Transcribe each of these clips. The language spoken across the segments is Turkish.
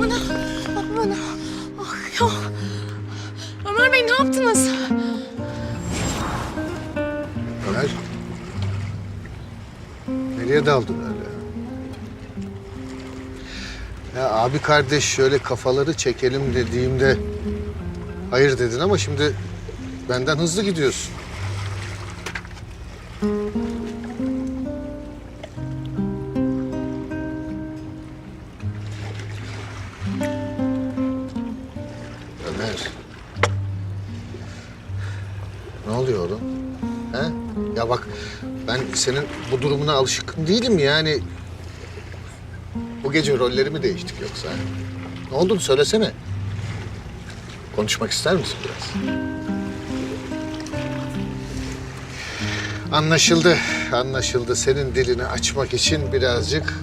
bana. Bak bana. Ah ya. Ömer Bey ne yaptınız? Ömer. Nereye daldın öyle? Ya abi kardeş şöyle kafaları çekelim dediğimde hayır dedin ama şimdi benden hızlı gidiyorsun. Senin bu durumuna alışkın değilim yani. Bu gece rolleri mi değiştik yoksa? Ne olduğunu söylesene. Konuşmak ister misin biraz? Anlaşıldı, anlaşıldı. Senin dilini açmak için birazcık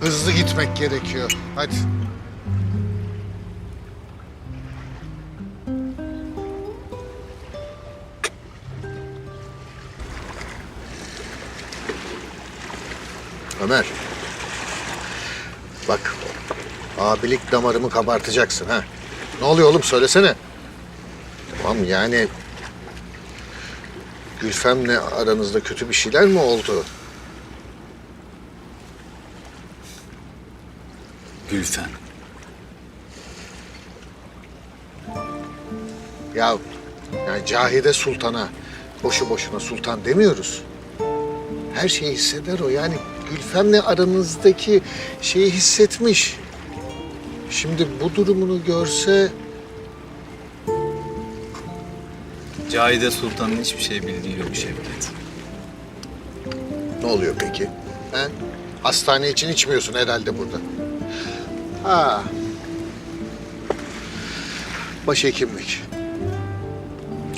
hızlı gitmek gerekiyor. Hadi. Ömer. Bak, abilik damarımı kabartacaksın ha. Ne oluyor oğlum söylesene. Tamam yani... Gülfem'le aranızda kötü bir şeyler mi oldu? Gülfem. Ya yani Cahide Sultan'a boşu boşuna sultan demiyoruz. Her şeyi hisseder o. Yani Gülfem'le aranızdaki şeyi hissetmiş. Şimdi bu durumunu görse Cahide Sultan'ın hiçbir şey bildiği yok Şevket. ne oluyor peki? He? Hastane için içmiyorsun herhalde burada. Ha. Başhekimlik.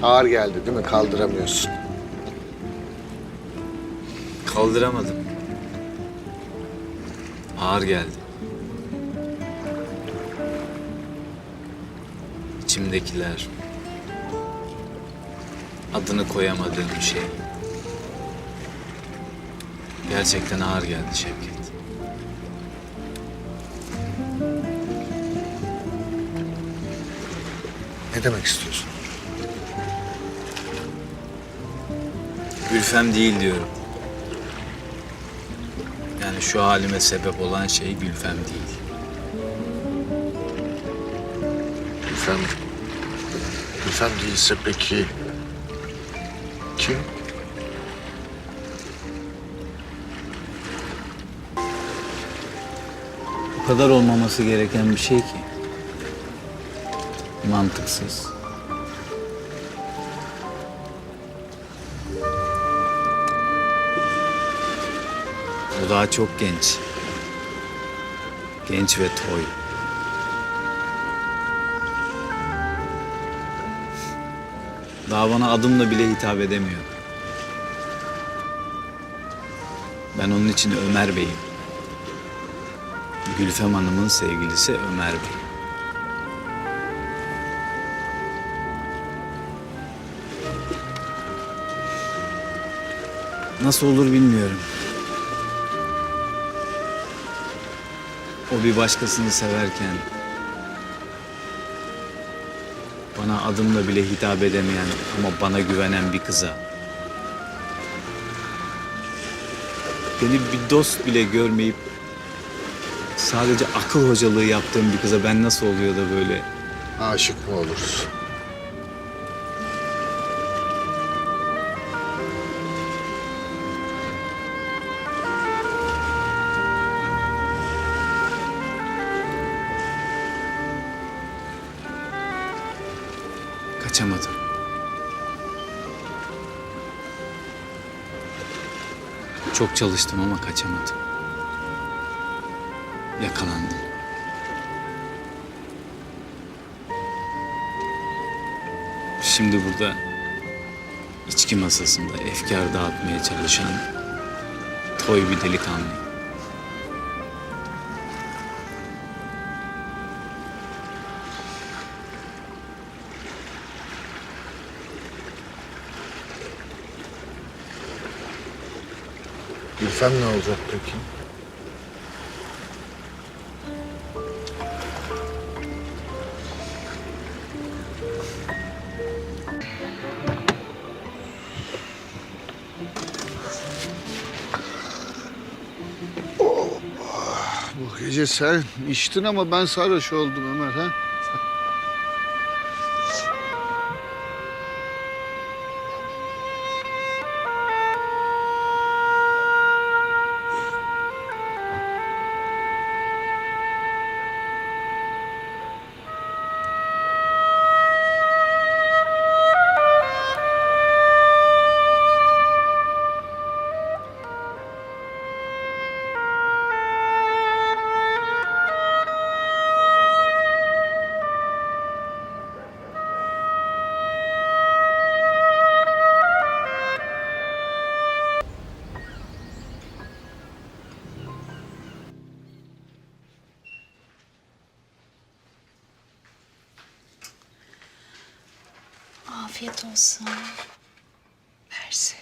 Ağır geldi değil mi? Kaldıramıyorsun. Kaldıramadım. Ağır geldi. İçimdekiler. Adını koyamadığım şey. Gerçekten ağır geldi Şevket. Ne demek istiyorsun? Gülfem değil diyorum. Şu halime sebep olan şey Gülfem değil. Gülfem... Gülfem değilse peki... Kim? O kadar olmaması gereken bir şey ki. Mantıksız. O daha çok genç. Genç ve toy. Daha bana adımla bile hitap edemiyor. Ben onun için Ömer Bey'im. Gülfem Hanım'ın sevgilisi Ömer Bey. Nasıl olur bilmiyorum. O bir başkasını severken bana adımla bile hitap edemeyen ama bana güvenen bir kıza beni bir dost bile görmeyip sadece akıl hocalığı yaptığım bir kıza ben nasıl oluyor da böyle Aşık mı oluruz? Kaçamadım. Çok çalıştım ama kaçamadım. Yakalandım. Şimdi burada içki masasında efkar dağıtmaya çalışan toy bir delikanlıyım. Ölsem ne olacak peki? Oh, bu gece sen içtin ama ben sarhoş oldum Ömer ha. Afiyet olsun. Mersi.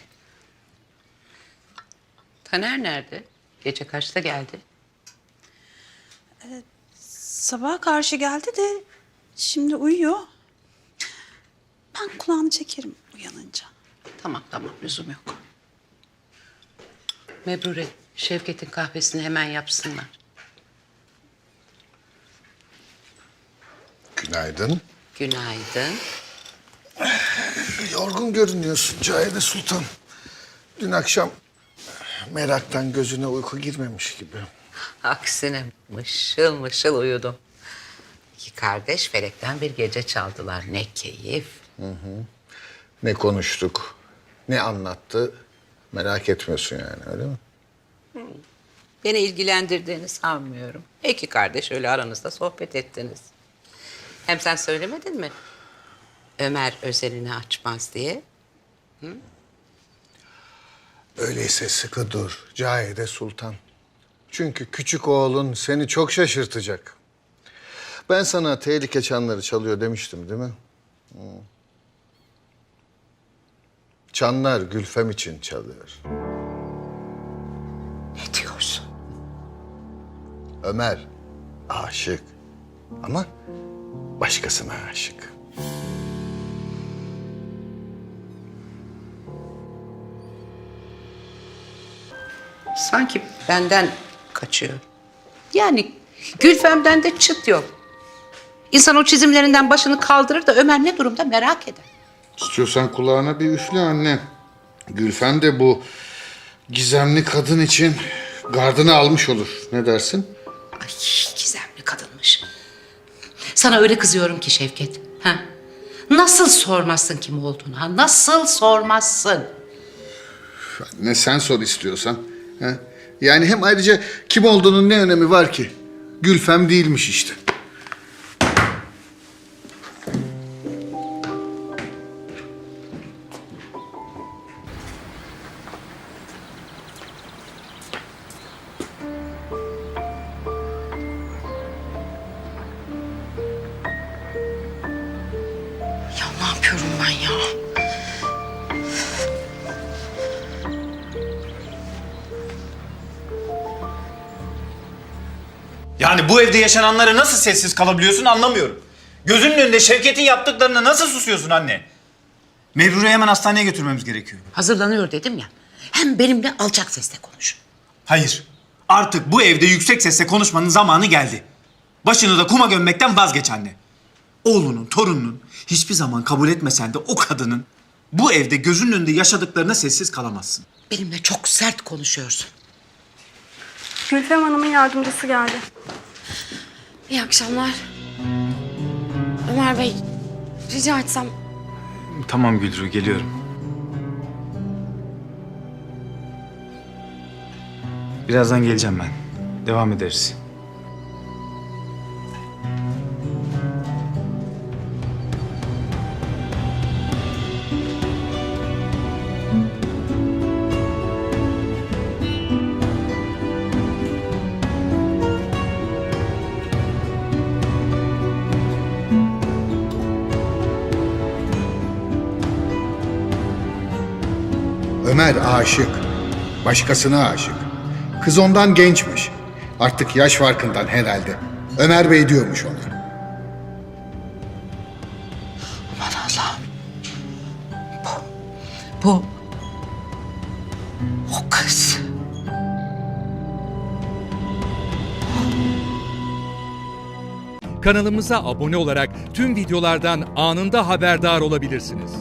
Taner nerede? Gece kaçta geldi? Sabaha karşı geldi de şimdi uyuyor. Ben kulağını çekerim uyanınca. Tamam tamam lüzum yok. Mebrure, Şevket'in kahvesini hemen yapsınlar. Günaydın. Günaydın. Yorgun görünüyorsun Cahide Sultan. Dün akşam meraktan gözüne uyku girmemiş gibi. Aksine mışıl mışıl uyudum. İki kardeş felekten bir gece çaldılar. Ne keyif. Ne konuştuk, ne anlattı merak etmiyorsun yani öyle mi? Beni ilgilendirdiğini sanmıyorum. İki kardeş öyle aranızda sohbet ettiniz. Hem sen söylemedin mi? Ömer özelini açmaz diye. Öyleyse sıkı dur Cahide Sultan. Çünkü küçük oğlun seni çok şaşırtacak. Ben sana tehlike çanları çalıyor demiştim değil mi? Hı. Çanlar Gülfem için çalıyor. Ne diyorsun? Ömer aşık ama başkasına aşık. Sanki benden kaçıyor. Yani Gülfem'den de çıt yok. İnsan o çizimlerinden başını kaldırır da Ömer ne durumda merak eder. İstiyorsan kulağına bir üfle anne. Gülfem de bu gizemli kadın için gardını almış olur. Ne dersin? Ay gizemli kadınmış. Sana öyle kızıyorum ki Şevket. Ha? Nasıl sormazsın kim olduğunu ha? Nasıl sormazsın? Ne sen sor istiyorsan. Ha? Yani hem ayrıca kim olduğunun ne önemi var ki? Gülfem değilmiş işte. Ya ne yapıyorum ben ya? Yani bu evde yaşananlara nasıl sessiz kalabiliyorsun anlamıyorum. Gözünün önünde Şevket'in yaptıklarına nasıl susuyorsun anne? Mebrure'yi hemen hastaneye götürmemiz gerekiyor. Hazırlanıyor dedim ya. Hem benimle alçak sesle konuş. Hayır. Artık bu evde yüksek sesle konuşmanın zamanı geldi. Başını da kuma gömmekten vazgeç anne. Oğlunun, torununun hiçbir zaman kabul etmesen de o kadının bu evde gözünün önünde yaşadıklarına sessiz kalamazsın. Benimle çok sert konuşuyorsun. Gülfem Hanım'ın yardımcısı geldi. İyi akşamlar. Ömer Bey, rica etsem Tamam Gülru geliyorum. Birazdan geleceğim ben. Devam ederiz. Ömer aşık. Başkasına aşık. Kız ondan gençmiş. Artık yaş farkından herhalde. Ömer Bey diyormuş ona. Aman Allah'ım. Bu, bu o kız. Kanalımıza abone olarak tüm videolardan anında haberdar olabilirsiniz.